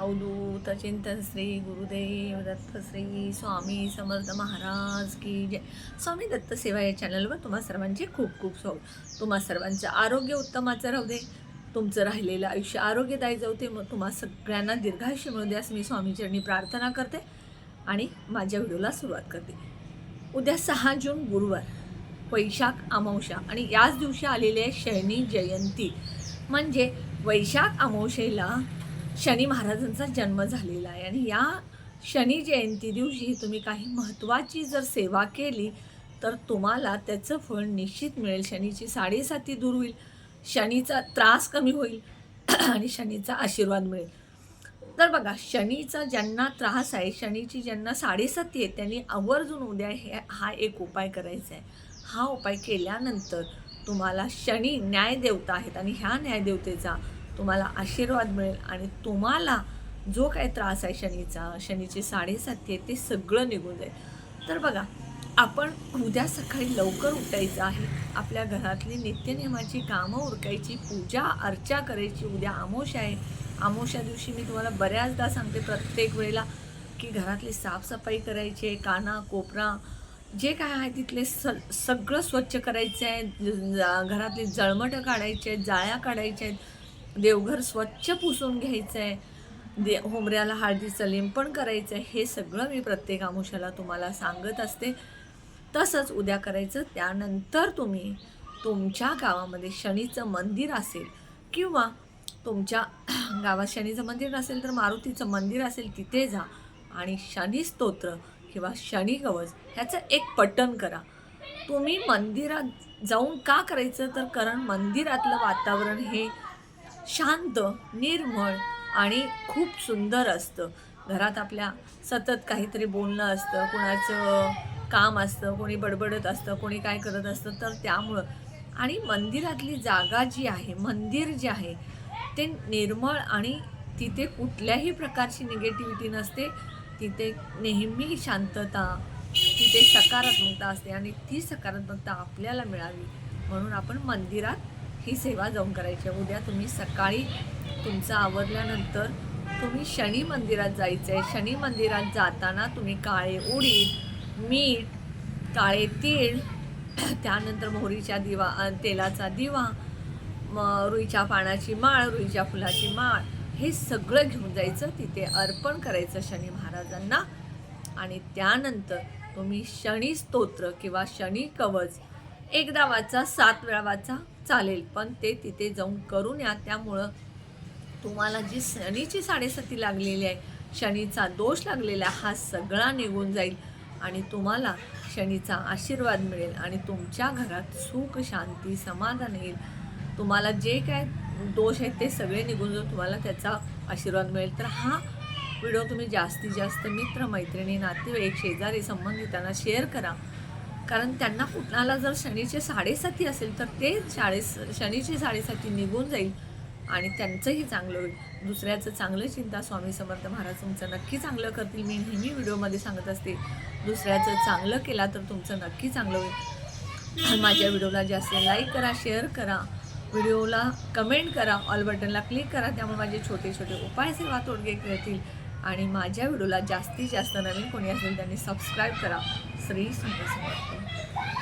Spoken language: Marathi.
अवधूत चिंतन श्री गुरुदेव दत्त श्री स्वामी समर्थ महाराज की जय. स्वामी दत्त सेवा या चॅनलवर तुम्हा सर्वांचे खूप खूप स्वागत. तुम्हा सर्वांचं आरोग्य उत्तमाचं राहू दे. तुमचं राहिलेलं आयुष्य आरोग्यदायी जाऊ दे. मग तुम्हा सगळ्यांना दीर्घायुष्य मिळू दे असं मी स्वामीचरणी प्रार्थना करते आणि माझ्या व्हिडिओला सुरुवात करते. उद्या सहा जून गुरुवार वैशाख अमावशा आणि याच दिवशी आलेली आहे शनी जयंती. म्हणजे वैशाख अमावशेला शनी महाराजांचा जन्म झालेला आहे. आणि या शनी जयंती दिवशी तुम्ही काही महत्त्वाची जर सेवा केली तर तुम्हाला त्याचं फळ निश्चित मिळेल. शनीची साडेसाती दूर होईल शनीचा त्रास कमी होईल आणि शनीचा आशीर्वाद मिळेल. तर बघा शनीचा ज्यांना त्रास आहे शनीची ज्यांना साडेसाती आहे त्यांनी आवर्जून उद्या हे हा एक उपाय करायचा आहे. हा उपाय केल्यानंतर तुम्हाला शनी न्यायदेवता आहेत. आणि ह्या न्यायदेवतेचा तुम्हाला आशीर्वाद मिळेल आणि तुम्हाला जो काय त्रास आहे शनीचा शनीची साडेसाती आहे ते सगळं निघून जाईल. तर बघा आपण उद्या सकाळी लवकर उठायचं आहे. आपल्या घरातली नित्यनियमाची कामं उरकायची पूजा अर्चा करायची उद्या आमोशा आहे. आमोशा दिवशी मी तुम्हाला बऱ्याचदा सांगते प्रत्येक वेळेला की घरातली साफसफाई करायची आहे काना कोपरा जे काय आहे तिथले स सगळं स्वच्छ करायचं आहे. घरातली जळमटं काढायची आहेत जाळ्या काढायच्या आहेत. देवघर स्वच्छ पुसून घ्यायचं आहे दे होमऱ्याला हळदीचं लिंपण करायचं आहे हे सगळं मी प्रत्येक आमुषाला तुम्हाला सांगत असते. तसंच उद्या करायचं त्यानंतर तुम्ही तुमच्या गावामध्ये शनीचं मंदिर असेल किंवा तुमच्या गावात शनीचं मंदिर नसेल तर मारुतीचं मंदिर असेल तिथे जा आणि शनी स्तोत्र किंवा शनी कवच ह्याचं एक पठण करा. तुम्ही मंदिरात जाऊन का करायचं? तर कारण मंदिरातलं वातावरण हे शांत निर्मळ आणि खूप सुंदर असतं. घरात आपल्या सतत काहीतरी बोलणं असतं कोणाचं काम असतं कोणी बडबडत असतं कोणी काय करत असतं तर त्यामुळं. आणि मंदिरातली जागा जी आहे मंदिर जे आहे ते निर्मळ आणि तिथे कुठल्याही प्रकारची निगेटिव्हिटी नसते. तिथे नेहमी शांतता तिथे सकारात्मकता असते आणि ती सकारात्मकता आपल्याला मिळावी. म्हणून आपण मंदिरात ही सेवा जाऊन करायची आहे. उद्या तुम्ही सकाळी तुमचं आवरल्यानंतर तुम्ही शनी मंदिरात जायचं आहे. शनी मंदिरात जाताना तुम्ही काळे उडीद मीठ काळे तीळ त्यानंतर मोहरीच्या दिवा तेलाचा दिवा मग रुईच्या पानाची माळ रुईच्या फुलाची माळ हे सगळं घेऊन जायचं. तिथे अर्पण करायचं शनी महाराजांना. आणि त्यानंतर तुम्ही शनी स्तोत्र किंवा शनी कवच एकदा वाचा सात वेळा वाचा. चालेल पण ते तिथे जाऊन करून या. त्यामुळं तुम्हाला जी शनीची साडेसाती लागलेली आहे शनीचा दोष लागलेला आहे, हा सगळा निघून जाईल आणि तुम्हाला शनीचा आशीर्वाद मिळेल आणि तुमच्या घरात सुख शांती समाधान येईल. तुम्हाला जे काय दोष आहेत ते सगळे निघून जाऊन तुम्हाला त्याचा आशीर्वाद मिळेल. तर हा व्हिडिओ तुम्ही जास्तीत जास्त मित्र मैत्रिणी नातेवाईक शेजारी संबंधितांना शेअर करा. कारण त्यांना कुठणाला जर शनीचे साडेसाती असेल तर ते शाळे शनीची साडेसाती निघून जाईल आणि त्यांचंही चांगलं होईल. दुसऱ्याचं चांगलं चिंता स्वामी समर्थ महाराज तुमचं नक्की चांगलं करतील. मी नेहमी व्हिडिओमध्ये सांगत असते दुसऱ्याचं चांगलं केला तर तुमचं नक्की चांगलं होईल. माझ्या व्हिडिओला जास्त लाईक करा शेअर करा. व्हिडिओला कमेंट करा ऑल बटनला क्लिक करा. त्यामुळे माझे छोटे छोटे उपाय सेवा तोडगे कळतील आणि माझ्या व्हिडिओला जास्तीत जास्त नवीन कोणी असेल त्यांनी सबस्क्राईब करा. श्री स्वामी समर्थ